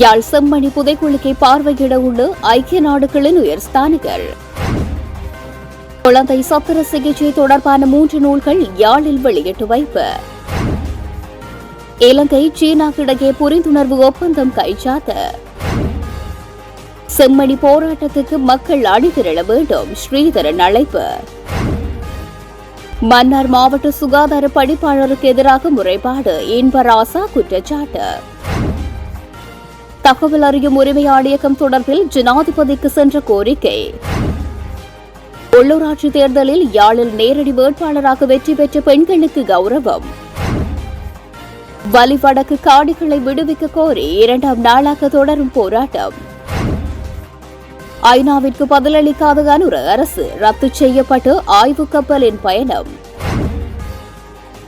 யாழ் செம்மணி புதைக்குழுக்கை பார்வையிட உள்ள ஐக்கிய நாடுகளின் உயர்ஸ்தானிகள் குழந்தை சத்திர சிகிச்சை தொடர்பான மூன்று நூல்கள் யாழில் வெளியிட்டு வைப்பு. இலங்கை சீனாக்கிடையே புரிந்துணர்வு ஒப்பந்தம் கைச்சாத்து. செம்மணி போராட்டத்துக்கு மக்கள் அணிதிரள வேண்டும் ஸ்ரீதரன் அழைப்பு. மன்னார் மாவட்ட சுகாதார பணிப்பாளருக்கு எதிராக முறைப்பாடு இன்பராசா குற்றச்சாட்டு. தகவல் அறியும் உரிமை ஆணையகம் தொடர்பில் ஜனாதிபதிக்கு சென்ற கோரிக்கை. உள்ளூராட்சி தேர்தலில் யாழில் நேரடி வேட்பாளராக வெற்றி பெற்ற பெண்களுக்கு கௌரவம். வலிவடக்கு காடுகளை விடுவிக்க கோரி இரண்டாம் நாளாக தொடரும் போராட்டம். ஐநாவிற்கு பதிலளிக்காத அனுர அரசு ரத்து செய்யப்பட்டு ஆய்வு கப்பலின் பயணம்.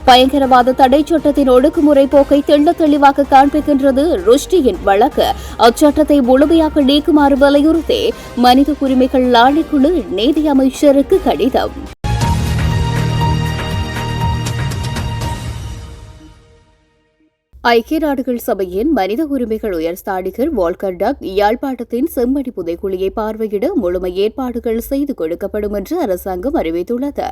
பயங்கரவாத தடை சட்டத்தின் ஒடுக்குமுறை போக்கை தெள்ள தெளிவாக காண்பிக்கின்றது ருஷ்டியின் வழக்கு. அச்சட்டத்தை முழுமையாக நீக்குமாறு வலியுறுத்தி மனித உரிமைகள் ஆணைக்குழு நீதி அமைச்சருக்கு கடிதம். ஐக்கிய நாடுகள் சபையின் மனித உரிமைகள் உயர்ஸ்தானிகர் வால்கர் டக் யாழ்ப்பாணத்தின் செம்மணி புதைக்குழியை பார்வையிட முழுமை ஏற்பாடுகள் செய்து கொடுக்கப்படும் என்று அரசாங்கம் அறிவித்துள்ளது.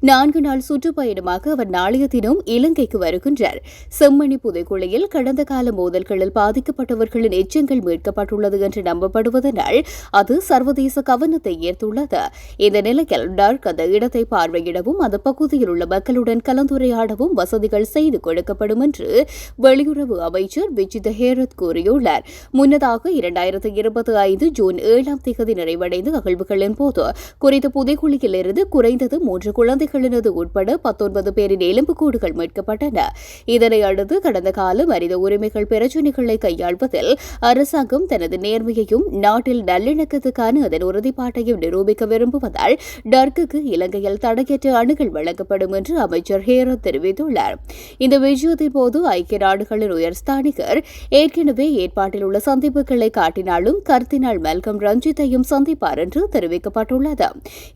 நான்கு நாள் சுற்றுப்பயணமாக அவர் நாளைய தினம் இலங்கைக்கு வருகின்றார். செம்மணி புதைக்குழியில் கடந்த கால மோதல்களில் பாதிக்கப்பட்டவர்களின் எச்சங்கள் மீட்கப்பட்டுள்ளது என்று நம்பப்படுவதனால் அது சர்வதேச கவனத்தை ஈர்த்துள்ளது. இந்த நிலையில் டர்க் அந்த இடத்தை பார்வையிடவும் அந்த பகுதியில் உள்ள மக்களுடன் கலந்துரையாடவும் வசதிகள் செய்து கொடுக்கப்படும் என்று வெளியுறவு அமைச்சர் விஜித ஹேரத் கூறியுள்ளார். முன்னதாக இரண்டாயிரத்தி இருபத்தி ஐந்து ஜூன் ஏழாம் தேதி நிறைவடைந்த அகழ்வுகளின் போது குறித்த புதைக்குழியிலிருந்து குறைந்தது மூன்று குழந்தைகளினது உட்பட பத்தொன்பது பேரின் எலும்புக்கூடுகள் மீட்கப்பட்டன. இதனை அடுத்து கடந்த கால மனித உரிமைகள் பிரச்சினைகளை கையாள்வதில் அரசாங்கம் தனது நேர்மையையும் நாட்டில் நல்லிணக்கத்துக்கான அதன் உறுதிப்பாட்டையும் நிரூபிக்க விரும்புவதால் டர்க்குக்கு இலங்கையில் தடையற்ற அணுகள் வழங்கப்படும் என்று அமைச்சர் ஹேரத் தெரிவித்துள்ளார். இந்த விஜயத்தின் போது ஐக்கிய நாடுகளின் உயர்ஸ்தானிகர் ஏற்கனவே ஏற்பாட்டில் உள்ள சந்திப்புகளை காட்டினாலும் கர்த்தினால் மெல்கம் ரஞ்சித்தையும் சந்திப்பார் என்று தெரிவிக்கப்பட்டுள்ளது.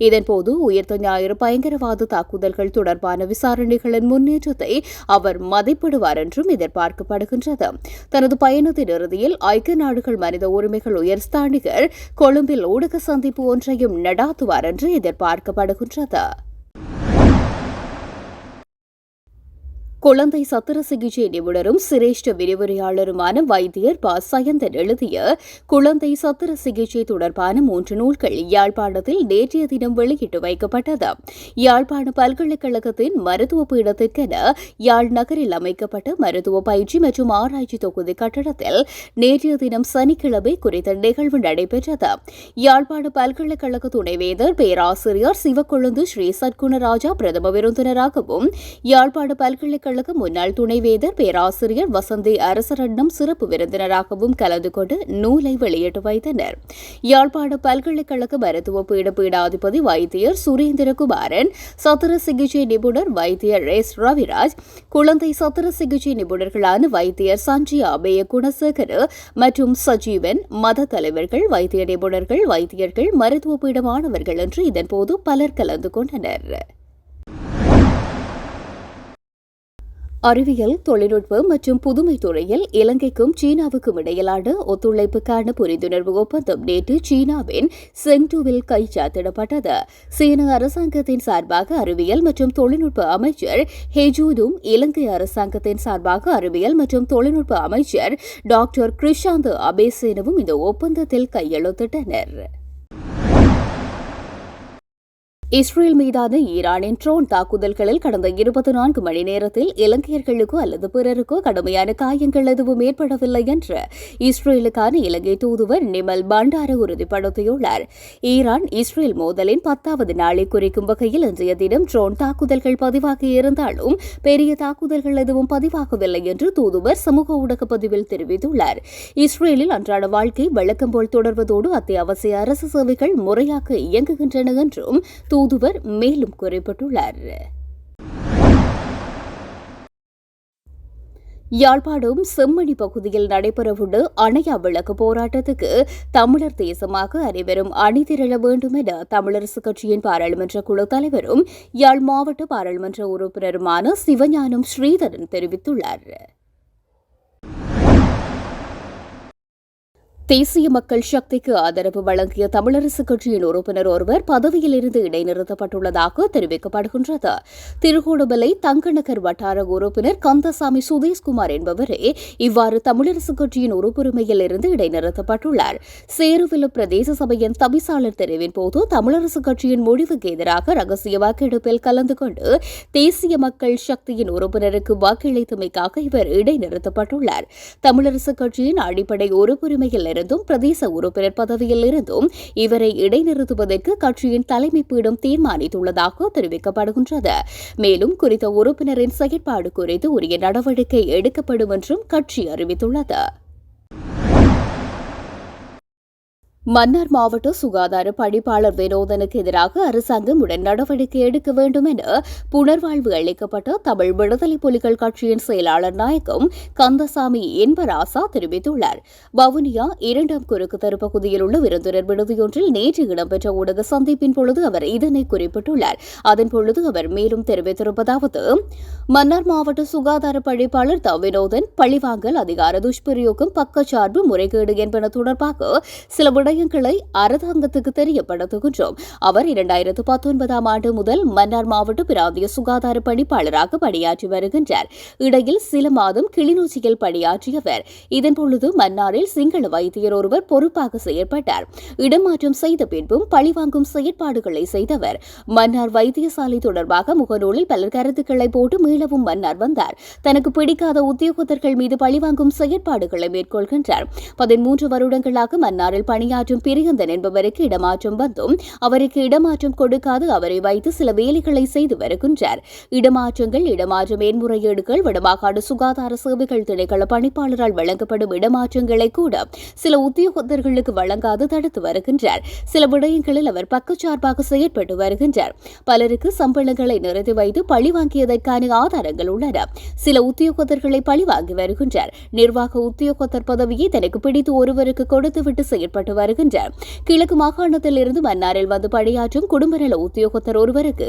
இதன்போது உயர்த்த ஞாயிறு பயங்கரவாத தாக்குதல்கள் தொடர்பான விசாரணைகளின் முன்னேற்றத்தை அவர் மதிப்பிடுவார் என்றும் எதிர்பார்க்கப்படுகின்றது. தனது பயணத்தின் இறுதியில் ஐக்கிய நாடுகள் மனித உரிமைகள் உயர்ஸ்தானிகர் கொழும்பில் ஊடக சந்திப்பு ஒன்றையும் நடாத்துவார் என்று எதிர்பார்க்கப்படுகின்றது. குழந்தை சத்திர சிகிச்சை நிபுணரும் சிரேஷ்ட விரிவுரையாளருமான வைத்தியர் ப. சயந்தன் எழுதிய குழந்தை சத்திர சிகிச்சை தொடர்பான மூன்று நூல்கள் யாழ்ப்பாணத்தில் நேற்றைய தினம் வெளியிட்டு வைக்கப்பட்டது. யாழ்ப்பாண பல்கலைக்கழகத்தின் மருத்துவ பீடத்திற்கென யாழ் நகரில் அமைக்கப்பட்ட மருத்துவ பயிற்சி மற்றும் ஆராய்ச்சி தொகுதி கட்டடத்தில் நேற்றைய தினம் சனிக்கிழமை குறித்த நிகழ்வு நடைபெற்றது. யாழ்ப்பாண பல்கலைக்கழக துணைவேந்தர் பேராசிரியர் சிவக்கொழுந்து ஸ்ரீ சத்குணராஜா பிரதம விருந்தினராகவும் யாழ்ப்பாண பல்கலைக்கழக கழக முன்னாள் துணைவேதர் பேராசிரியர் வசந்தி அரசரண்ணம் சிறப்பு விருந்தினராகவும் கலந்து கொண்டு நூலை வெளியிட்டு வைத்தனர். யாழ்ப்பாண பல்கலைக்கழக மருத்துவ பீட பீடாதிபதி வைத்தியர் சுரேந்திரகுமாரன் சத்திர சிகிச்சை நிபுணர் வைத்தியர் எஸ். ரவிராஜ் குழந்தை சத்திர சிகிச்சை நிபுணர்களான வைத்தியர் சஞ்சய் அபய குணசேகர மற்றும் சஜீவன் மத தலைவர்கள் வைத்திய நிபுணர்கள் வைத்தியர்கள் மருத்துவ பீட மாணவர்கள் என்று இதன்போது பலர் கலந்து கொண்டனர். அறிவியல் தொழில்நுட்பம் மற்றும் புதுமை துறையில் இலங்கைக்கும் சீனாவுக்கும் இடையிலான ஒத்துழைப்புக்கான புரிந்துணர்வு ஒப்பந்தம் நேற்று சீனாவின் செங்டூவில் கைச்சாத்திடப்பட்டது. சீன அரசாங்கத்தின் சார்பாக அறிவியல் மற்றும் தொழில்நுட்ப அமைச்சர் ஹெஜூதும் இலங்கை அரசாங்கத்தின் சார்பாக அறிவியல் மற்றும் தொழில்நுட்ப அமைச்சர் டாக்டர் கிருஷாந்த் அபேசேனவும் இந்த ஒப்பந்தத்தில் கையெழுத்திட்டனர். இஸ்ரேல் மீதான ஈரானின் ட்ரோன் தாக்குதல்களில் கடந்த இருபத்தி நான்கு மணி நேரத்தில் இலங்கையர்களுக்கோ அல்லது பிறருக்கோ கடுமையான காயங்கள் எதுவும் ஏற்படவில்லை என்று இஸ்ரேலுக்கான இலங்கை தூதுவர் நிமல் பண்டார உறுதிப்படுத்தியுள்ளார். ஈரான் இஸ்ரேல் மோதலின் பத்தாவது நாளை குறிக்கும் வகையில் இன்றைய தினம் ட்ரோன் தாக்குதல்கள் பதிவாகி இருந்தாலும் பெரிய தாக்குதல்கள் எதுவும் பதிவாகவில்லை என்று தூதுவர் சமூக ஊடக பதிவில் தெரிவித்துள்ளார். இஸ்ரேலில் அன்றாட வாழ்க்கை வழக்கம் போல் தொடர்வதோடு அத்தியாவசிய அரசு சேவைகள் முறையாக இயங்குகின்றன என்றும் தூதுவர் மேலும் குறிப்பிட்டுள்ளார். யாழ்ப்பாணம் செம்மணி பகுதியில் நடைபெறவுள்ள அணையா விளக்கு போராட்டத்துக்கு தமிழர் தேசமாக அனைவரும் அணிதிரள வேண்டும் என தமிழரசு கட்சியின் பாராளுமன்ற குழு தலைவரும் யாழ் மாவட்ட பாராளுமன்ற உறுப்பினருமான சிவஞானம் ஸ்ரீதரன் தெரிவித்துள்ளார். தேசிய மக்கள் சக்திக்கு ஆதரவு வழங்கிய தமிழரசு கட்சியின் உறுப்பினர் ஒருவர் பதவியிலிருந்து இடைநிறுத்தப்பட்டுள்ளதாக தெரிவிக்கப்படுகின்றது. திருகோணமலை தங்கநகர் வட்டார உறுப்பினர் கந்தசாமி சுதேஷ்குமார் என்பவரே இவ்வாறு தமிழரசு கட்சியின் உறுப்புரிமையில் இருந்து இடைநிறுத்தப்பட்டுள்ளார். சேருவில பிரதேச சபையின் தவிசாளர் தெரிவின் போது தமிழரசு கட்சியின் முடிவுக்கு எதிராக ரகசிய வாக்கெடுப்பில் கலந்து கொண்டு தேசிய மக்கள் சக்தியின் உறுப்பினருக்கு வாக்களித்தமைக்காக இவர் இடைநிறுத்தப்பட்டுள்ளார். தமிழரசு கட்சியின் அடிப்படை உறுப்புரிமையில் இருந்தும் பிரதேச உறுப்பினர் பதவியில் இருந்தும் இவரை இடைநிறுத்துவதற்கு கட்சியின் தலைமை பீடம் தீர்மானித்துள்ளதாக தெரிவிக்கப்படுகின்றது. மேலும் குறித்த உறுப்பினரின் செயற்பாடு குறித்து உரிய நடவடிக்கை எடுக்கப்படும் என்றும் கட்சி அறிவித்துள்ளது. மன்னார் மாவட்ட சுகாதார பணிப்பாளர் வினோதனுக்கு எதிராக அரசாங்கம் உடன் நடவடிக்கை எடுக்க வேண்டும் என புனர்வாழ்வு அளிக்கப்பட்ட தமிழ் விடுதலை புலிகள் கட்சியின் செயலாளர் நாயகம் கந்தசாமி என்பராசா தெரிவித்துள்ளார். வவுனியா இரண்டாம் குறுக்கு தெரு பகுதியில் உள்ள விருந்தினர் விடுதியொன்றில் நேற்று இடம்பெற்ற ஊடக சந்திப்பின் பொழுது அவர் இதனை குறிப்பிட்டுள்ளார். அதன் பொழுது அவர் மேலும் தெரிவித்திருப்பதாவது மன்னார் மாவட்ட சுகாதார பணிப்பாளர் த வினோதன் பழிவாங்கல் அதிகார துஷ்பிரயோகம் பக்கச்சார்பு முறைகேடு என்பன தொடர்பாக சில விடயங்களை அரசாங்கத்துக்கு தெரியப்படுத்துகின்றோம். அவர் இரண்டாயிரத்து பத்தொன்பதாம் ஆண்டு முதல் மன்னார் மாவட்ட பிராந்திய சுகாதார பணிப்பாளராக பணியாற்றி வருகின்றார். இடையில் சில மாதம் கிளிநொச்சியில் பணியாற்றியவர். இதன்பொழுது மன்னாரில் சிங்கள வைத்தியர் ஒருவர் பொறுப்பாக செயற்பட்டார். இடமாற்றம் செய்த பின்பும் பழிவாங்கும் செயற்பாடுகளை செய்தவர். மன்னார் வைத்தியசாலை தொடர்பாக முகநூலில் பலர் கருத்துக்களை போட்டு மீளவும் மன்னார் வந்தார். தனக்கு பிடிக்காத உத்தியோகத்தர்கள் மீது பழிவாங்கும் செயற்பாடுகளை மேற்கொள்கின்றார். பதிமூன்று வருடங்களாக மன்னாரில் பணியாற்றி பணியாற்றும் பிரியந்தன் என்பவருக்கு இடமாற்றம் வந்தும் அவருக்கு இடமாற்றம் கொடுக்காது அவரை வைத்து சில வேலைகளை செய்து வருகின்றார். இடமாற்றங்கள் இடமாற்ற மேன்முறையீடுகள் வடமாகாடு சுகாதார சேவைகள் திணைக்கள பணிப்பாளரால் வழங்கப்படும் இடமாற்றங்களை கூட சில உத்தியோகத்தர்களுக்கு வழங்காது தடுத்து வருகின்றார். சில விடயங்களில் அவர் பக்கச்சார்பாக செயற்பட்டு வருகின்றார். பலருக்கு சம்பளங்களை நிறுத்தி வைத்து பழி வாங்கியதற்கான ஆதாரங்கள் உள்ளன. சில உத்தியோகத்தர்களை பழி வாங்கி வருகின்றார். நிர்வாக உத்தியோகத்தர் பதவியை தனக்கு பிடித்து ஒருவருக்கு கொடுத்துவிட்டு செயற்பட்டு வருகின்ற. கிழக்கு மாகாணத்தில் இருந்து மன்னாரில் வந்து பணியாற்றும் குடும்ப நல உத்தியோகத்தர் ஒருவருக்கு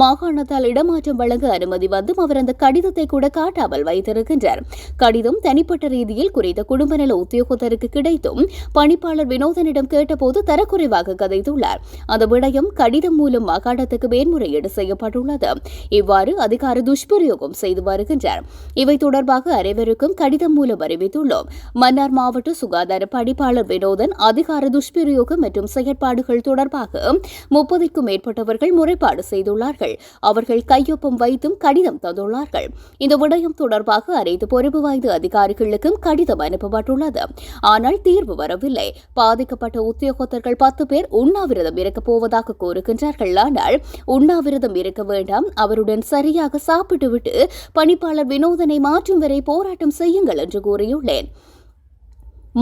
மாகாணத்தால் இடமாற்றம் வழங்க அனுமதி வந்தும் அவர் அந்த கடிதத்தை கூட காட்டாமல் வைத்திருக்கின்றார். கடிதம் தனிப்பட்ட ரீதியில் குறித்த குடும்ப நல உத்தியோகத்தருக்கு கிடைத்தும் பணிப்பாளர் வினோதனிடம் கேட்டபோது தரக்குறைவாக கதைத்துள்ளார். அந்த விடயம் கடிதம் மூலம் மாகாணத்துக்கு மேன்முறையீடு செய்யப்பட்டுள்ளது. இவ்வாறு அதிகார துஷ்பிரயோகம் செய்து வருகின்றார். இவை தொடர்பாக அனைவருக்கும் கடிதம் மூலம் அறிவித்துள்ளோம். மன்னார் மாவட்ட சுகாதார பணிப்பாளர் வினோதன் அதிகார துஷ்பிரயோகம் மற்றும் செயற்பாடுகள் தொடர்பாக முப்பதுக்கும் மேற்பட்டவர்கள் முறைப்பாடு செய்துள்ளார்கள். அவர்கள் கையொப்பம் வைத்தும் கடிதம் தந்துள்ளார்கள். இந்த விடயம் தொடர்பாக அனைத்து பொறுப்பு வாய்ந்த அதிகாரிகளுக்கும் கடிதம் அனுப்பப்பட்டுள்ளது. ஆனால் தீர்வு வரவில்லை. பாதிக்கப்பட்ட உத்தியோகத்தர்கள் பத்து பேர் உண்ணாவிரதம் இருக்கப் போவதாக கூறுகின்றார்கள். ஆனால் உண்ணாவிரதம் இருக்க வேண்டாம். அவருடன் சரியாக சாப்பிட்டுவிட்டு பணிப்பாளர் வினோதனை மாற்றும் வரை போராட்டம் செய்யுங்கள் என்று கூறியுள்ளேன்.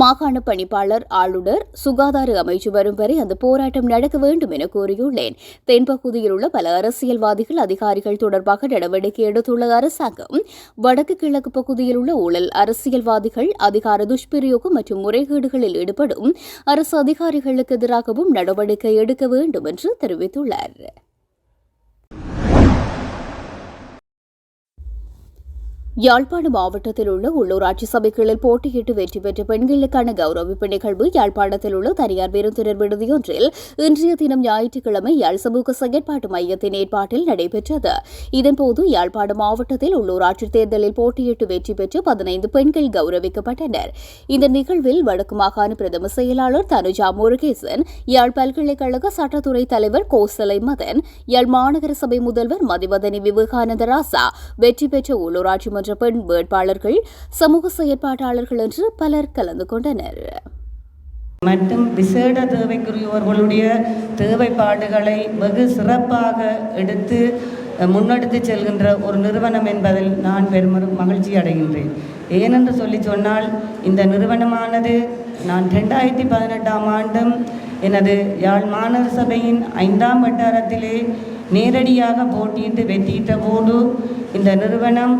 மாகாண பணிப்பாளர் ஆளுநர் சுகாதார அமைச்சு வரும் வரை அந்த போராட்டம் நடக்க வேண்டும் என கூறியுள்ளேன். தென்பகுதியில் உள்ள பல அரசியல்வாதிகள் அதிகாரிகள் தொடர்பாக நடவடிக்கை எடுத்துள்ள அரசாங்கம் வடக்கு கிழக்கு பகுதியில் உள்ள ஊழல் அரசியல்வாதிகள் அதிகார துஷ்பிரயோகம் மற்றும் முறைகேடுகளில் ஈடுபடும் அரசு அதிகாரிகளுக்கு எதிராகவும் நடவடிக்கை எடுக்க வேண்டும் என்று தெரிவித்துள்ளார். யாழ்ப்பாண மாவட்டத்தில் உள்ள உள்ளூராட்சி சபைகளில் போட்டியிட்டு வெற்றி பெற்ற பெண்களுக்கான கௌரவிப்பு நிகழ்வு யாழ்ப்பாணத்தில் உள்ள தனியார் விருந்தினர் விடுதியொன்றில் இன்றைய தினம் ஞாயிற்றுக்கிழமை யாழ் சமூக செயற்பாட்டு மையத்தின் ஏற்பாட்டில் நடைபெற்றது. இதன்போது யாழ்ப்பாண மாவட்டத்தில் உள்ளூராட்சி தேர்தலில் போட்டியிட்டு வெற்றி பெற்று பதினைந்து பெண்கள் கௌரவிக்கப்பட்டனர். இந்த நிகழ்வில் வடக்கு மாகாண பிரதம செயலாளர் தனுஜா முருகேசன் யாழ் பல்கலைக்கழக சட்டத்துறை தலைவர் கோசலை மதன் யாழ் மாநகர சபை முதல்வர் மதிவதனி விவேகானந்த ராசா வெற்றி பெற்ற உள்ளூராட்சி போன்ற பெண் வேட்பாளர்கள் சமூக செயற்பாட்டாளர்கள் என்று பலர் கலந்து கொண்டனர். மற்றும் விசேட தேவைக்குரியவர்களுடைய தேவைப்பாடுகளை வெகு சிறப்பாக எடுத்து முன்னெடுத்து செல்கின்ற ஒரு நிறுவனம் என்பதில் நான் பெருமரும் மகிழ்ச்சி அடைகின்றேன். ஏனென்று சொல்லி சொன்னால் இந்த நிறுவனமானது நான் ரெண்டாயிரத்தி பதினெட்டாம் ஆண்டும் எனது யாழ் மாநகர சபையின் ஐந்தாம் வட்டாரத்திலே நேரடியாக போட்டியிட்டு வெற்றியிட்ட போது இந்த நிறுவனம்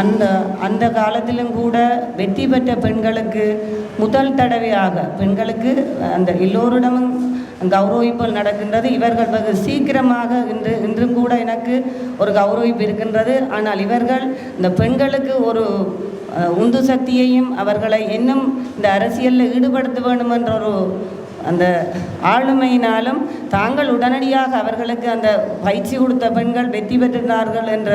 அந்த அந்த காலத்திலும் கூட வெற்றி பெற்ற பெண்களுக்கு முதல் தடவையாக பெண்களுக்கு அந்த எல்லோரிடமும் கௌரவிப்பு நடக்கின்றது. இவர்கள் வெகு சீக்கிரமாக இன்று இன்றும் கூட எனக்கு ஒரு கௌரவிப்பு இருக்கின்றது. ஆனால் இவர்கள் இந்த பெண்களுக்கு ஒரு உந்து சக்தியையும் அவர்களை இன்னும் இந்த அரசியலில் ஈடுபடுத்த வேண்டும் என்ற ஒரு அந்த ஆளுமையினாலும் தாங்கள் உடனடியாக அவர்களுக்கு அந்த பயிற்சி கொடுத்த பெண்கள் வெற்றி பெற்றிருந்தார்கள் என்ற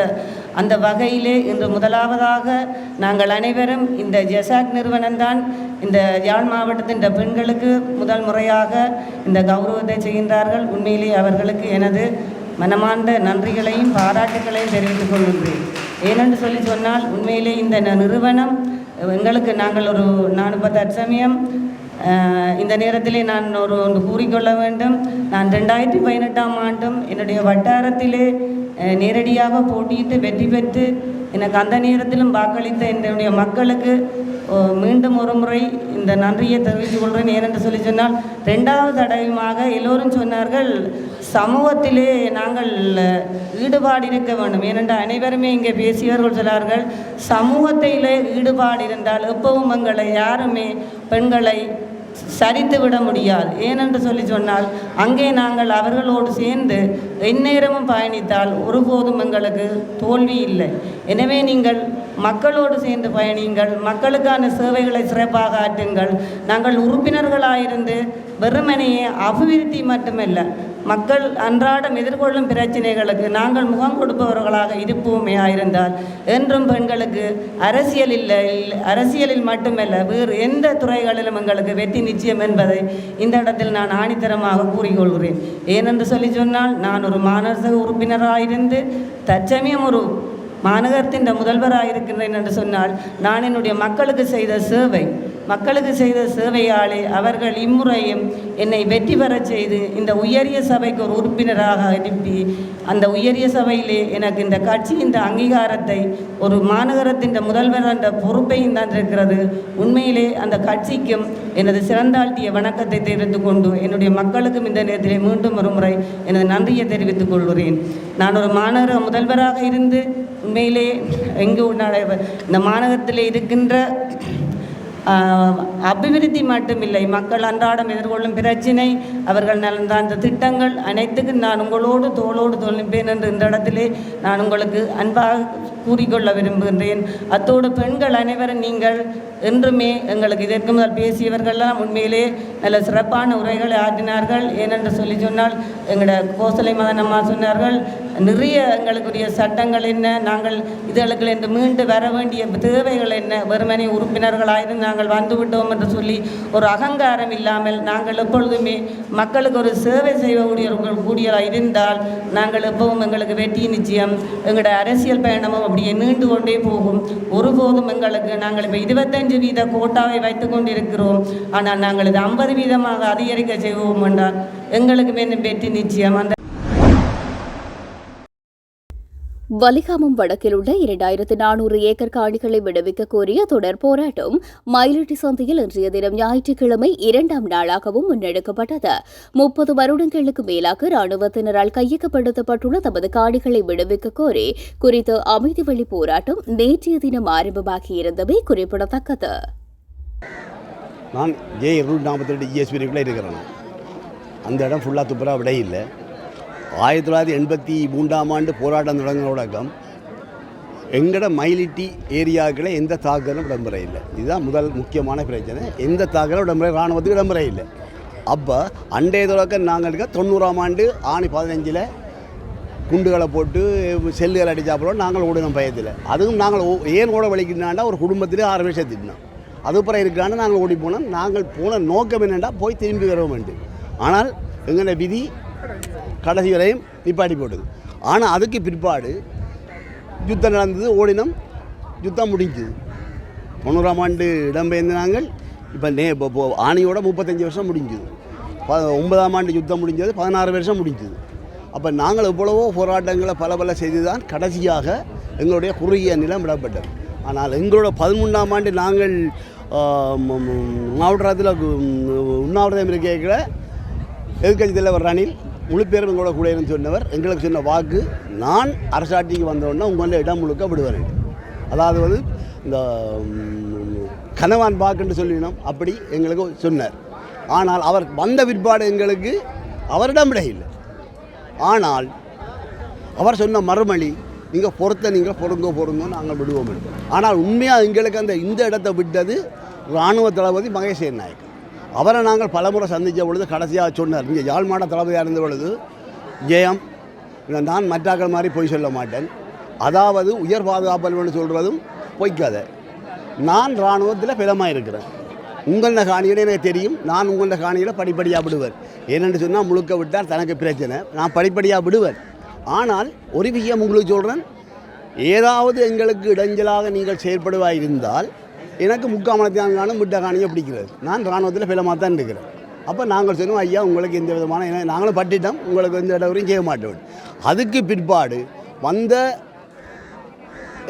அந்த வகையிலே இன்று முதலாவதாக நாங்கள் அனைவரும் இந்த ஜெசாக் நிறுவனம்தான் இந்த யாழ் மாவட்டத்தின் இந்த பெண்களுக்கு முதல் முறையாக இந்த கௌரவத்தை செய்கின்றார்கள். உண்மையிலே அவர்களுக்கு எனது மனமார்ந்த நன்றிகளையும் பாராட்டுகளையும் தெரிவித்துக் கொள்கின்றேன். ஏனென்று சொல்லி சொன்னால் உண்மையிலே இந்த நிறுவனம் எங்களுக்கு நாங்கள் ஒரு நான் இப்போ இந்த நேரத்திலே நான் ஒரு ஒன்று கூறிக்கொள்ள வேண்டும். நான் ரெண்டாயிரத்தி பதினெட்டாம் ஆண்டும் என்னுடைய வட்டாரத்திலே நேரடியாக போட்டியிட்டு வெற்றி பெற்று எனக்கு அந்த நேரத்திலும் வாக்களித்த என்னுடைய மக்களுக்கு மீண்டும் ஒரு முறை இந்த நன்றியை தெரிவித்துக் கொள்கிறேன். ஏனென்று சொல்லி சொன்னால் ரெண்டாவது தடவையுமாக எல்லோரும் சொன்னார்கள் சமூகத்திலே நாங்கள் ஈடுபாடு இருக்க வேண்டும். ஏனென்று அனைவருமே இங்கே பேசியவர்கள் சொன்னார்கள் சமூகத்திலே ஈடுபாடு இருந்தால் எப்பவும் எங்களை யாருமே பெண்களை சரித்து விட முடியாது. ஏனென்று சொல்லி சொன்னால் அங்கே நாங்கள் அவர்களோடு சேர்ந்து எந்நேரமும் பயணித்தால் ஒருபோதும் எங்களுக்கு தோல்வி இல்லை. எனவே நீங்கள் மக்களோடு சேர்ந்து பயணியுங்கள். மக்களுக்கான சேவைகளை சிறப்பாக ஆற்றுங்கள். நாங்கள் உறுப்பினர்களாயிருந்து வெறுமனையே அபிவிருத்தி மட்டுமல்ல மக்கள் அன்றாடம் எதிர்கொள்ளும் பிரச்சனைகளுக்கு நாங்கள் முகம் கொடுப்பவர்களாக இருப்போமே ஆயிருந்தால் என்றும் பெண்களுக்கு அரசியல் இல்லை அரசியலில் மட்டுமல்ல வேறு எந்த துறைகளிலும் எங்களுக்கு வெற்றி நிச்சயம் என்பதை இந்த இடத்தில் நான் ஆணித்தரமாக கூறிக்கொள்கிறேன். ஏனென்று சொல்லி சொன்னால் நான் ஒரு மாநகர உறுப்பினராயிருந்து தற்சமயம் ஒரு மாநகரத்தின் முதல்வராக இருக்கின்றேன் என்று சொன்னால் நான் என்னுடைய மக்களுக்கு செய்த சேவை. மக்களுக்கு செய்த சேவையாலே அவர்கள் இம்முறையும் என்னை வெற்றி பெறச் செய்து இந்த உயரிய சபைக்கு ஒரு உறுப்பினராக அனுப்பி அந்த உயரிய சபையிலே எனக்கு இந்த கட்சி இந்த அங்கீகாரத்தை ஒரு மாநகரத்தின் முதல்வர் என்ற பொறுப்பையும் தந்திருக்கிறது. உண்மையிலே அந்த கட்சிக்கும் எனது சிறந்தாழ்த்திய வணக்கத்தை தெரிவித்துக் கொண்டு என்னுடைய மக்களுக்கும் இந்த நேரத்திலே மீண்டும் ஒரு முறை எனது நன்றியை தெரிவித்துக் கொள்கிறேன். நான் ஒரு மாநகர முதல்வராக இருந்து உண்மையிலே எங்கு இந்த மாநகரத்தில் இருக்கின்ற அபிவிருத்தி மட்டுமில்லை மக்கள் அன்றாடம் எதிர்கொள்ளும் பிரச்சினை அவர்கள் நலந்த அந்த திட்டங்கள் அனைத்துக்கும் நான் உங்களோடு தோளோடு தோல்விப்பேன் என்று இந்த இடத்திலே நான் உங்களுக்கு அன்பாக கூறிக்கொள்ள விரும்புகின்றேன். அத்தோடு பெண்கள் அனைவரும் நீங்கள் என்றுமே எங்களுக்கு இதற்கு முதல் பேசியவர்கள்லாம் உண்மையிலே நல்ல சிறப்பான உரைகளை ஆற்றினார்கள். ஏனென்று சொல்லி சொன்னால் எங்களோட கோசலை மதனம்மா சொன்னார்கள் நிறைய எங்களுக்குரிய சட்டங்கள் என்ன? நாங்கள் இதுகளுக்கு என்று மீண்டு வர வேண்டிய தேவைகள் என்ன? வெறுமனை உறுப்பினர்களாயிருந்து நாங்கள் வந்துவிட்டோம் என்று சொல்லி ஒரு அகங்காரம் இல்லாமல் நாங்கள் எப்பொழுதுமே மக்களுக்கு ஒரு சேவை செய்யக்கூடியவர்கள் கூடியதாக இருந்தால் நாங்கள் எப்பவும் எங்களுக்கு வெற்றி நிச்சயம். எங்களோட அரசியல் பயணமும் அப்படியே நீண்டு கொண்டே போகும். ஒருபோதும் எங்களுக்கு நாங்கள் இப்போ இருபத்தஞ்சு வீத கோட்டாவை வைத்து கொண்டிருக்கிறோம். ஆனால் நாங்கள் இது ஐம்பது வீதமாக அதிகரிக்க செய்வோம் என்றால் எங்களுக்கு மேலும் வெற்றி நிச்சயம். அந்த வலிகாமம் வடக்கில் உள்ள இரண்டாயிரத்து நானூறு ஏக்கர் காணிகளை விடுவிக்க கோரிய தொடர் போராட்டம் மயிலட்டி சந்தையில் இன்றைய தினம் ஞாயிற்றுக்கிழமை இரண்டாம் நாளாகவும் முன்னெடுக்கப்பட்டது. முப்பது வருடங்களுக்கு மேலாக ராணுவத்தினரால் கையகப்படுத்தப்பட்டுள்ள தமது காணிகளை விடுவிக்க கோரி குறித்த அமைதி வழி போராட்டம் நேற்றைய தினம் ஆரம்பமாகியிருந்தமை குறிப்பிடத்தக்கது. நான் ஜே இருநூற்றி நாற்பத்தெட்டு இஎஸ்பிரிக்குள்ளே இருக்கிறேன் அந்த இடம் ஃபுல்லாக துப்புரா விட இல்லை ஆயிரத்தி தொள்ளாயிரத்தி எண்பத்தி மூன்றாம் ஆண்டு போராட்டம் தொடங்கினோடக்கம் எங்களோட மயிலிட்டி ஏரியாக்களை எந்த தாக்குதலும் விடம்புற இல்லை இதுதான் முதல் முக்கியமான பிரச்சனை. எந்த தாக்குதலும் விடம்புற இராணுவத்துக்கு விடம்புற இல்லை அப்போ அண்டைய தொடக்கம் நாங்கள் இருக்க தொண்ணூறாம் ஆண்டு ஆணி பதினஞ்சில் குண்டுகளை போட்டு செல்லுகள் அடித்தாப்புல நாங்கள் ஓடினோம் பயத்தில். அதுவும் நாங்கள் ஓ- ஏன் ஓட வலிக்கினாண்டா ஒரு குடும்பத்திலே ஆறு வருஷம் திட்டினோம் அதுக்கப்புறம் இருக்கான்னு நாங்கள் ஓடி போனோம். நாங்கள் போன நோக்கம் என்னென்னா போய் திரும்பி வருவோம் ஆனால் எங்களோட விதி கடைசி வரையும் நிப்பாட்டி போட்டது. ஆனால் அதுக்கு பிற்பாடு யுத்தம் நடந்தது ஓடினம் யுத்தம் முடிஞ்சுது. தொண்ணூறாம் ஆண்டு இடம்பெயர்ந்து நாங்கள் இப்போ நே இப்போ ஆணையோட முப்பத்தஞ்சு வருஷம் முடிஞ்சுது. ப ஒன்பதாம் ஆண்டு யுத்தம் முடிஞ்சது பதினாறு வருஷம் முடிஞ்சுது. அப்போ நாங்கள் எவ்வளவோ போராட்டங்களை பல பல செய்து தான் கடைசியாக எங்களுடைய குறுகிய நிலம் விடப்பட்டது. ஆனால் எங்களோட பதிமூன்றாம் ஆண்டு நாங்கள் மாவட்டத்தில் உண்ணாவிரதம் இருக்கையில் எதிர்கட்சி தலைவர் ரணில் முழு பேரும் எங்களோட கூட இருந்து சொன்னவர் எங்களுக்கு சொன்ன வாக்கு நான் அரசாட்சிக்கு வந்தோடனே உங்களை இடம் முழுக்க விடுவேன். அதாவது வந்து இந்த கணவான் கனவான் பாக்குன்னு சொல்லினோம் அப்படி எங்களுக்கு சொன்னார். ஆனால் அவர் வந்த பிற்பாடு எங்களுக்கு அவரிடம் விட இல்லை ஆனால் அவர் சொன்ன மறுமொழி நீங்கள் பொறுத்த நீங்கள் பொறுங்க பொறுங்க நாங்கள் விடுவோம் ஆனால் உண்மையாக எங்களுக்கு அந்த இந்த இடத்தை விட்டது இராணுவ தளபதி மகேஷ் நாயக். அவரை நாங்கள் பலமுறை சந்தித்த பொழுது கடைசியாக சொன்னார் இங்கே யாழ் மாவட்ட தளபதியாக இருந்த பொழுது ஜெயம் நான் மற்றாக்கள் மாதிரி பொய் சொல்ல மாட்டேன். அதாவது உயர் பாதுகாப்பு சொல்கிறதும் பொய்க்காத. நான் இராணுவத்தில் பிலமாக இருக்கிறேன். உங்களோட காணியில் எனக்கு தெரியும். நான் உங்களோட காணியில் படிப்படியாக விடுவேன். ஏனென்று சொன்னால் முழுக்க விட்டால் தனக்கு பிரச்சனை. நான் படிப்படியாக விடுவேன். ஆனால் ஒரு விஷயம் உங்களுக்கு சொல்கிறேன் ஏதாவது எங்களுக்கு இடைஞ்சலாக நீங்கள் செயற்படுவாய் இருந்தால் எனக்கு முக்காமலத்தியானும் முட்டை காணியை பிடிக்கிறது. நான் இராணுவத்தில் பிலமாக தான் இருக்கிறேன். அப்போ நாங்கள் சொன்னோம் ஐயா உங்களுக்கு எந்த விதமான நாங்களும் பட்டிட்டோம் உங்களுக்கு எந்த இடவரையும் செய்ய மாட்டோம். அதுக்கு பிற்பாடு வந்த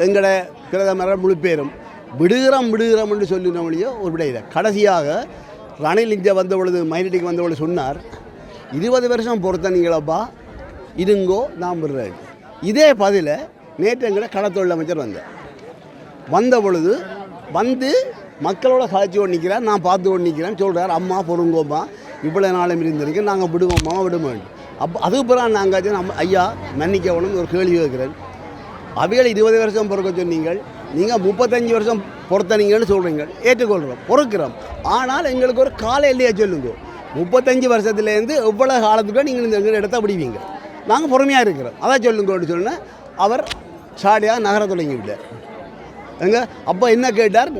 எங்களை பிரதமர் முழு பேரும் விடுகிறோம் விடுகிறோம் என்று சொல்லின வழியோ ஒரு விடையில. கடைசியாக ரணில் இங்கே வந்த பொழுது மைனாரிட்டிக்கு வந்த பொழுது சொன்னார் இருபது வருஷம் பொறுத்த நீங்களப்பா இருங்கோ நான் விடுறேன். இதே பதில நேற்று எங்களை கடத்தொழில் அமைச்சர் வந்தார். வந்த பொழுது வந்து மக்களோட காட்சி ஒன்றிக்கிறார் நான் பார்த்து ஒன்றிக்கிறேன்னு சொல்கிறார் அம்மா பொறுங்கோம்மா இவ்வளோ நாளும் இருந்திருக்கு நாங்கள் விடுவோம்மா விடுவோம் அப்போ அதுக்கு பிறகு நாங்கள் நம்ம ஐயா மன்னிக்கவனும் ஒரு கேள்வி கேட்குறேன். அவைகள் இருபது வருஷம் பிறக்க சொன்னீங்கள் நீங்கள் முப்பத்தஞ்சு வருஷம் பொறுத்தனீங்கன்னு சொல்கிறீங்க ஏற்றுக்கொள்கிறோம் பொறுக்கிறோம். ஆனால் எங்களுக்கு ஒரு கால எல்லையை சொல்லுங்க. முப்பத்தஞ்சு வருஷத்துலேருந்து எவ்வளோ காலத்துக்கு நீங்கள் இந்த எங்கள் இடத்த விடுவீங்க. நாங்கள் பொறுமையாக இருக்கிறோம். அதான் சொல்லுங்கன்னு சொன்னேன். அவர் சாடியாக நகர தொடங்கி விட்டார் எங்க? அப்போ என்ன கேட்டார்?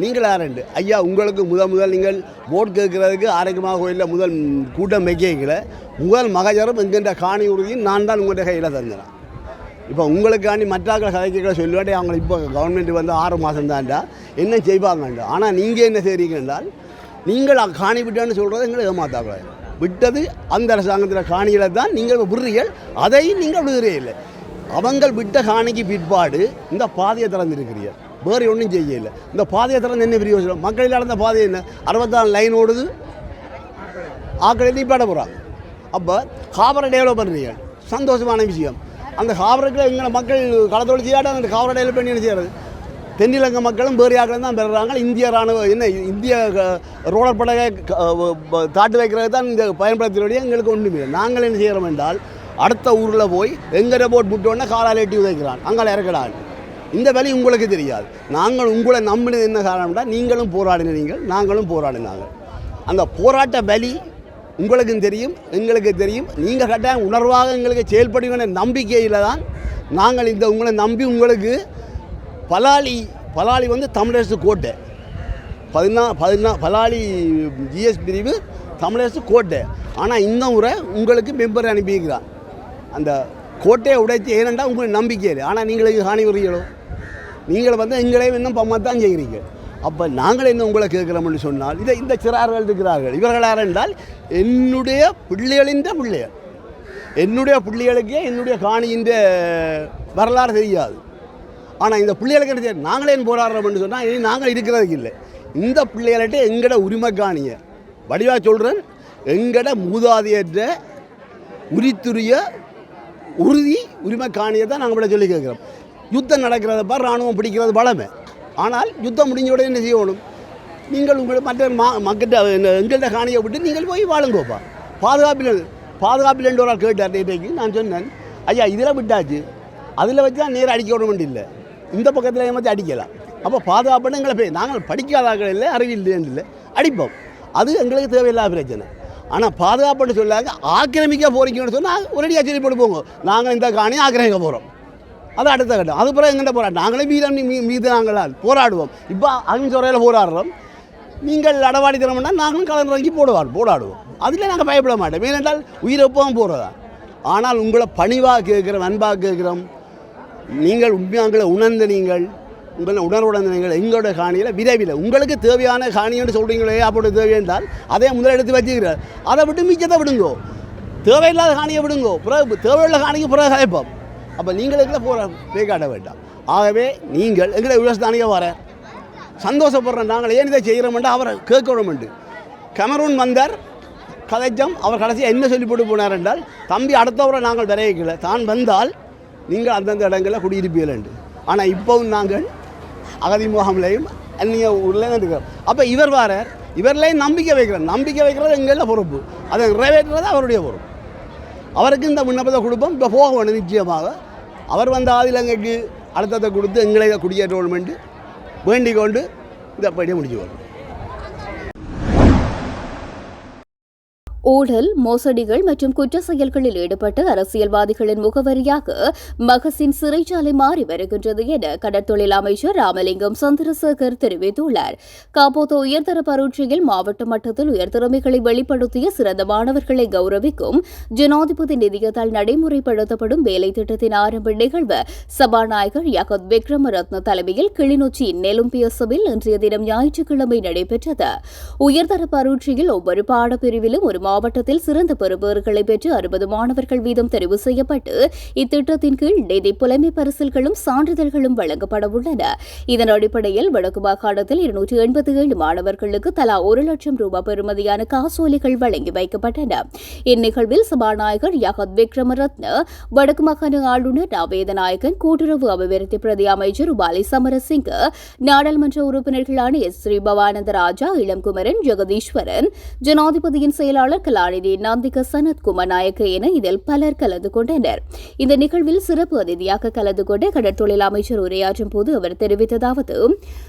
நீங்கள் யாருண்டு ஐயா உங்களுக்கு முதல் முதல் நீங்கள் ஓட் கேட்கறதுக்கு ஆரோக்கியமாக கோயிலில் முதல் கூட்டம் வைக்கல. முதல் மகஜரும் என்கின்ற காணி உறுதியும் நான் தான் உங்கள்கிட்ட கையில் தந்தேன். இப்போ உங்களுக்காண்டி மற்றாக்கள் கதைக்கிற சொல்லுவாட்டே அவங்க இப்போ கவர்மெண்ட் வந்து ஆறு மாதம் தாண்டா. என்ன செய்வாங்கண்டு ஆனால் நீங்கள் என்ன செய்றீங்க என்றால் நீங்கள் காணி விட்டான்னு சொல்கிறது எங்களை ஏமாத்தாக்கூடாது விட்டது அந்த அரசாங்கத்தில் காணிகளை தான் நீங்கள் விடுறீர்கள். அதையும் நீங்கள் விடுகிறீர்கள். அவங்கள் விட்ட காணிக்கு பிற்பாடு இந்த பாதையை திறந்திருக்கிறீர் வேறு ஒன்றும் செய்யல இந்த பாதையை திறந்து என்ன பிரயோஜனம் மக்கள் இல்லாத பாதை என்ன? அறுபத்தாறு லைன் ஓடுது. ஆக்களை நீப்பாட போகிறாங்க அப்போ காபரை டெவலப் பண்ணுறீங்க சந்தோஷமான விஷயம். அந்த காபருக்கு எங்களை மக்கள் களத்தோடு செய்யாட அந்த காவரை டெவலப் பண்ணி என்ன செய்யறது? தென்னிலங்க மக்களும் வேறு யாக்களும் தான் பெறுறாங்க. இந்திய ராணுவ என்ன இந்திய க- ரோலர் படகை தாட்டு வைக்கிறது தான் இந்த பயன்படுத்தினுடைய எங்களுக்கு ஒன்றுமே இல்லை. நாங்கள் என்ன செய்கிறோம் என்றால் அடுத்த ஊரில் போய் எங்கே போட் விட்டோன்னே காலால் எட்டி உதைக்கிறான். அங்கே இறக்கிறான். இந்த வேலை உங்களுக்கு தெரியாது. நாங்கள் உங்களை நம்பினது என்ன காரணம்னா நீங்களும் போராடினீங்கள் நாங்களும் போராடினாங்க. அந்த போராட்ட வலி உங்களுக்கும் தெரியும் எங்களுக்கு தெரியும். நீங்கள் கட்டாயம் உணர்வாக எங்களுக்கு செயல்படுகிற நம்பிக்கையில் தான் நாங்கள் இந்த உங்களை நம்பி உங்களுக்கு பலாலி பலாலி வந்து தமிழரசு கோட்டை. பதினா பதினா பலாலி ஜிஎஸ் பிரிவு தமிழரசு கோட்டை. ஆனால் இந்த முறை உங்களுக்கு மெம்பர் அனுப்பியிருக்கிறான். அந்த கோட்டையை உடைத்து ஏனெண்டா உங்களுக்கு நம்பிக்கை இல்லை ஆனால் நீங்களுக்கு ஹானி வருகிறோம் நீங்கள் வந்து எங்களையும் இன்னும் பம்மத்தான் செய்கிறீங்க அப்போ நாங்கள் என்ன உங்களை கேட்குறோம்னு சொன்னால் இதை இந்த சிறார்கள் இருக்கிறார்கள். இவர்கள் யார் என்றால் என்னுடைய பிள்ளைகளின் பிள்ளைகள். என்னுடைய பிள்ளைகளுக்கே என்னுடைய காணியின் வரலாறு தெரியாது. ஆனால் இந்த பிள்ளைகளுக்கு என்ன நாங்களே போராடுறோம்னு சொன்னால் இனி நாங்கள் இருக்கிறதுக்கு இல்லை. இந்த பிள்ளைகள்கிட்ட எங்கட உரிமை காணிய? வடிவாக சொல்கிறேன் எங்கட மூதாதையற்ற உரித்துரிய உறுதி உரிமை காணியை தான் நாங்கள் இப்படி சொல்லி கேட்குறோம். யுத்தம் நடக்கிறத இராணுவம் ராணுவம் பிடிக்கிறது பலமே ஆனால் யுத்தம் முடிஞ்ச உடனே என்ன செய்யணும்? நீங்கள் உங்கள் மற்ற மா மக்கள்கிட்ட எங்கள்கிட்ட காணியை விட்டு நீங்கள் போய் வாழுங்கோப்பா. பாதுகாப்பில் பாதுகாப்பில் ரெண்டு ஒரு ஆள் கேட்டார் நேற்றைக்கு. நான் சொன்னேன் ஐயா இதில் விட்டாச்சு. அதில் வச்சு தான் நேரம் அடிக்க விட இல்லை. இந்த பக்கத்தில் ஏமாற்றி அடிக்கலாம். அப்போ பாதுகாப்புன்னு எங்களை போய் நாங்கள் படிக்காதாக்கள் இல்லை அறிவில்லை இல்லை. அடிப்போம். அது எங்களுக்கு தேவையில்லாத பிரச்சனை. ஆனால் பாதுகாப்புன்னு சொல்லாங்க ஆக்கிரமிக்க போறீங்கன்னு சொன்னால் ஒரேடியாக சரி போட்டு போங்க. நாங்கள் இந்த காணியை ஆக்கிரமிக்க போகிறோம் அது அடுத்த கட்டம். அது பிறகு எங்கிட்ட போராட்டம் நாங்களே மீதம் மீ- மீது நாங்களால் போராடுவோம். இப்போ அகிம்சரையில் போராடுறோம். நீங்கள் அடவாடித்தனம்னா நாங்களும் கலந்து இறங்கி போடுவார் போராடுவோம். அதில் நாங்கள் பயப்பட மாட்டோம். ஏனென்றால் உயிரப்பவும் போகிறதா ஆனால் உங்களை பணிவாக கேட்குறோம் அன்பாக கேட்குறோம். நீங்கள் உண்மையாங்களை உணர்ந்த நீங்கள் உங்கள் உணர்வுடன் நீங்கள் எங்களோட காணியில் விரைவில். உங்களுக்கு தேவையான காணின்னு சொல்கிறீங்களே அப்படி தேவை என்றால் அதே முதல் எடுத்து வச்சுக்கிறார் அதை விட்டு மிச்சத்தை விடுங்கோ. தேவையில்லாத காணியை விடுங்கோ. பிறகு தேவையுள்ள காணிக்கு பிறகு கலைப்போம் அப்போ நீங்கள் எங்களை போகிற பேக்காட்ட வேண்டாம். ஆகவே நீங்கள் எங்களை விவசாயிக வர. சந்தோஷப்படுறேன் நாங்கள் ஏன் இதை செய்கிறோம்ட்டு அவரை கேட்கணுமெண்டு கமரூன் வந்தார். கதைச்சம் அவர் கடைசியாக என்ன சொல்லி போட்டு போனார் என்றால் தம்பி அடுத்தவரை நாங்கள் விரைவிக்கல தான் வந்தால் நீங்கள் அந்தந்த இடங்களில் குடியிருப்பீர்கள் ஆனால் இப்போவும் நாங்கள் அகதி முகாம்லையும் நீங்கள் ஊரில் இருக்கிறோம் அப்போ இவர் வாரார் இவர்லையும் நம்பிக்கை வைக்கிறோம் நம்பிக்கை வைக்கிறது எங்களில் பொறுப்பு. அதை நிறைவேற்றுறது அவருடைய பொறுப்பு. அவருக்கு இந்த விண்ணப்பத்தை கொடுப்போம். இப்போ போக வேண்டும் நிச்சயமாக. அவர் வந்த ஆதிலங்கைக்கு அழுத்தத்தை கொடுத்து எங்களை குடியேற்றோம்னு வேண்டிக் கொண்டு இந்த படியை முடிஞ்சு வரும் ஊழல் மோசடிகள் மற்றும் குற்ற செயல்களில் ஈடுபட்ட அரசியல்வாதிகளின் முகவரியாக மகசின் சிறைச்சாலை மாறி வருகின்றது என கடற்தொழில் அமைச்சர் ராமலிங்கம் சந்திரசேகர் தெரிவித்துள்ளார். காப்போத்தோ உயர்தர பரீட்சையில் மாவட்ட மட்டத்தில் உயர்திறமைகளை வெளிப்படுத்திய சிறந்த மாணவர்களை கௌரவிக்கும் ஜனாதிபதி நிதியத்தால் நடைமுறைப்படுத்தப்படும் வேலை திட்டத்தின் ஆரம்ப நிகழ்வு சபாநாயகர் யகத் விக்ரமரத்ன தலைமையில் கிளிநொச்சி நெலும்பியசவில் இன்றைய தினம் ஞாயிற்றுக்கிழமை நடைபெற்றது. உயர்தர பரீட்சையில் ஒவ்வொரு பாடப்பிரிவிலும் ஒரு மாவட்டத்தில் சிறந்த பெறுபேறுகளை பெற்று அறுபது மாணவர்கள் வீதம் தெரிவு செய்யப்பட்டு இத்திட்டத்தின் கீழ் நிதி புலைமை பரிசில்களும் சான்றிதழ்களும் வழங்கப்பட உள்ளன இதன் அடிப்படையில் வடக்கு மாகாணத்தில் இருநூற்றி எண்பத்தி ஏழு மாணவர்களுக்கு தலா ஒரு லட்சம் ரூபாய் பெறுமதியான காசோலைகள் வழங்கி வைக்கப்பட்டன. இந்நிகழ்வில் சபாநாயகர் யகத் விக்ரமரத்ன வடக்கு மாகாண ஆளுநர் நவேதநாயகன் கூட்டுறவு அபிவிருத்தி பிரதி அமைச்சர் உபாலி சமரசிங்க நாடாளுமன்ற உறுப்பினர்களான எஸ். ஸ்ரீ பவானந்த ராஜா இளம்குமரன் ஜெகதீஸ்வரன் ஜனாதிபதியின் செயலாளர் கலாநிதி சனத் சனத்குமார் நாயக்க என இதில் பலர் கலந்து கொண்டனர். இந்த நிகழ்வில் சிறப்பு அதிதியாக கலந்து கொண்ட கடற்தொழில் அமைச்சர் உரையாற்றும் போது அவர் தெரிவித்ததாவது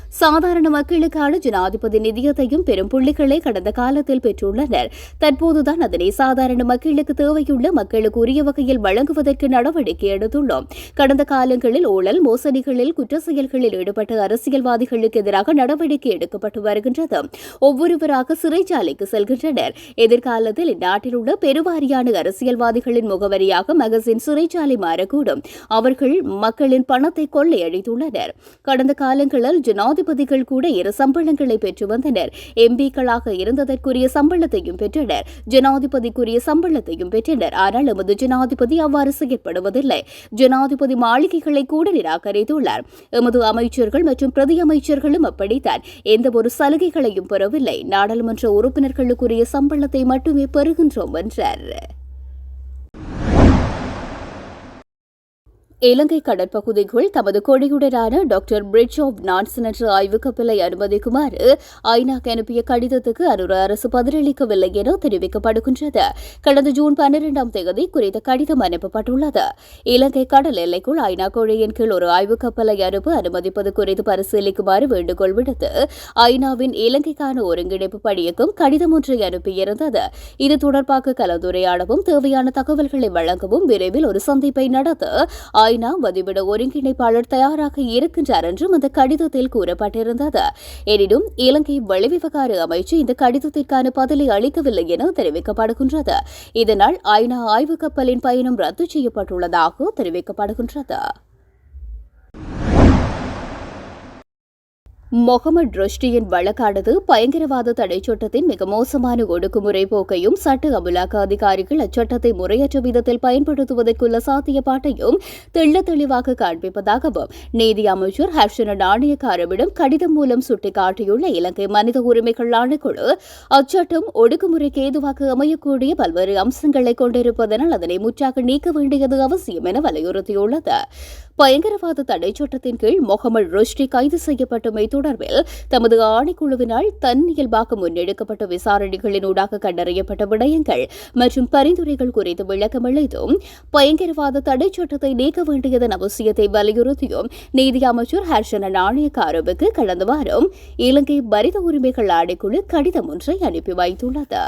சாதாரண மக்களுக்கான ஜனாதிபதி நிதியத்தையும் பெரும் புள்ளிகளை கடந்த காலத்தில் பெற்றுள்ளனர். தற்போதுதான் அதனை சாதாரண மக்களுக்கு தேவையுள்ள மக்களுக்கு உரிய வகையில் வழங்குவதற்கு நடவடிக்கை எடுத்துள்ளோம். கடந்த காலங்களில் ஊழல் மோசடிகளில் குற்ற செயல்களில் ஈடுபட்ட அரசியல்வாதிகளுக்கு எதிராக நடவடிக்கை எடுக்கப்பட்டு வருகின்றது. ஒவ்வொருவராக சிறைச்சாலைக்கு செல்கின்றனர். எதிர்காலத்தில் இந்நாட்டில் உள்ள பெருவாரியான அரசியல்வாதிகளின் முகவரியாக மகசின் சிறைச்சாலை மாறக்கூடும். அவர்கள் மக்களின் பணத்தை கொள்ளையடித்துள்ளனர். கடந்த காலங்களில் ஜனாதிபதிகள் கூட இரு சம்பளங்களை பெற்று வந்தனர். எம்பிக்களாக இருந்ததற்குரிய சம்பளத்தையும் பெற்றனர். ஜனாதிபதிக்குரிய சம்பளத்தையும் பெற்றனர். ஆனால் எமது ஜனாதிபதி அவ்வாறு செயற்படுவதில்லை. ஜனாதிபதி மாளிகைகளை கூட நிராகரித்துள்ளார். எமது அமைச்சர்கள் மற்றும் பிரதி அமைச்சர்களும் அப்படித்தான். எந்த ஒரு சலுகைகளையும் பெறவில்லை. நாடாளுமன்ற உறுப்பினர்களுக்குரிய சம்பளத்தை மட்டுமே பெறுகின்றோம் என்றார். இலங்கை கடற்பகுதிக்குள் தமது கொடியுடனான டாக்டர் பிரிட்ஜ் ஆஃப் நான்சன் என்ற ஆய்வு கப்பலை அனுமதிக்குமாறு ஐநாக்கு அனுப்பிய கடிதத்துக்கு அனுர அரசு பதிலளிக்கவில்லை என தெரிவிக்கப்படுகின்றது. கடந்த ஜூன் பன்னிரெண்டாம் தேதி குறித்த கடிதம் அனுப்பப்பட்டுள்ளது. இலங்கை கடல் எல்லைக்குள் ஐநா கொடியின் கீழ் ஒரு ஆய்வு கப்பலை அனுப்ப அனுமதிப்பது குறித்து பரிசீலிக்குமாறு வேண்டுகோள் விடுத்து ஐநாவின் இலங்கைக்கான ஒருங்கிணைப்பு பணியக்கும் கடிதம் ஒன்றை அனுப்பியிருந்தது. இது தொடர்பாக கலந்துரையாடவும் தேவையான தகவல்களை வழங்கவும் விரைவில் ஒரு சந்திப்பை நடத்த ஐநா மதிப்பிட ஒருங்கிணைப்பாளர் தயாராக இருக்கின்றார் என்றும் அந்த கடிதத்தில் கூறப்பட்டிருந்தது. எனினும் இலங்கை வெளிவிவகார அமைச்சு இந்த கடிதத்திற்கான பதிலை அளிக்கவில்லை என தெரிவிக்கப்படுகின்றது. இதனால் ஐநா ஆய்வு கப்பலின் பயணம் ரத்து செய்யப்பட்டுள்ளதாக தெரிவிக்கப்படுகின்றது. முகமது ருஷ்டியின் வழக்கானது பயங்கரவாத தடைச் சட்டத்தின் மிக மோசமான ஒடுக்குமுறை போக்கையும் சட்ட அமலாக்க அதிகாரிகள் அச்சட்டத்தை முறையற்ற விதத்தில் பயன்படுத்துவதற்குள்ள சாத்தியப்பாட்டையும் தெள்ள தெளிவாக காண்பிப்பதாகவும் நீதி அமைச்சர் ஹர்ஷன நாணயக்காரவிடம் கடிதம் மூலம் சுட்டிக்காட்டியுள்ள இலங்கை மனித உரிமைகள் ஆணைக்குழு அச்சட்டம் ஒடுக்குமுறைக்கு ஏதுவாக அமையக்கூடிய பல்வேறு அம்சங்களை கொண்டிருப்பதனால் அதனை முற்றாக நீக்க வேண்டியது அவசியம் என வலியுறுத்தியுள்ளது. பயங்கரவாத தடை சட்டத்தின் கீழ் முகமது ருஷ்டி கைது செய்யப்பட்டமை தொடர்பில் தமது ஆணைக்குழுவினால் தன்னியல்பாக முன்னெடுக்கப்பட்ட விசாரணைகளினூடாக கண்டறியப்பட்ட விடயங்கள் மற்றும் பரிந்துரைகள் குறித்து விளக்கமளித்தும் பயங்கரவாத தடை சட்டத்தை நீக்க வேண்டியதன் அவசியத்தை வலியுறுத்தியும் நீதி அமைச்சர் ஹர்ஷன நாணயக்காரவுக்கு கடந்த வாரம் இலங்கை மனித உரிமைகள் ஆணைக்குழு கடிதம் ஒன்றை அனுப்பி வைத்துள்ளது.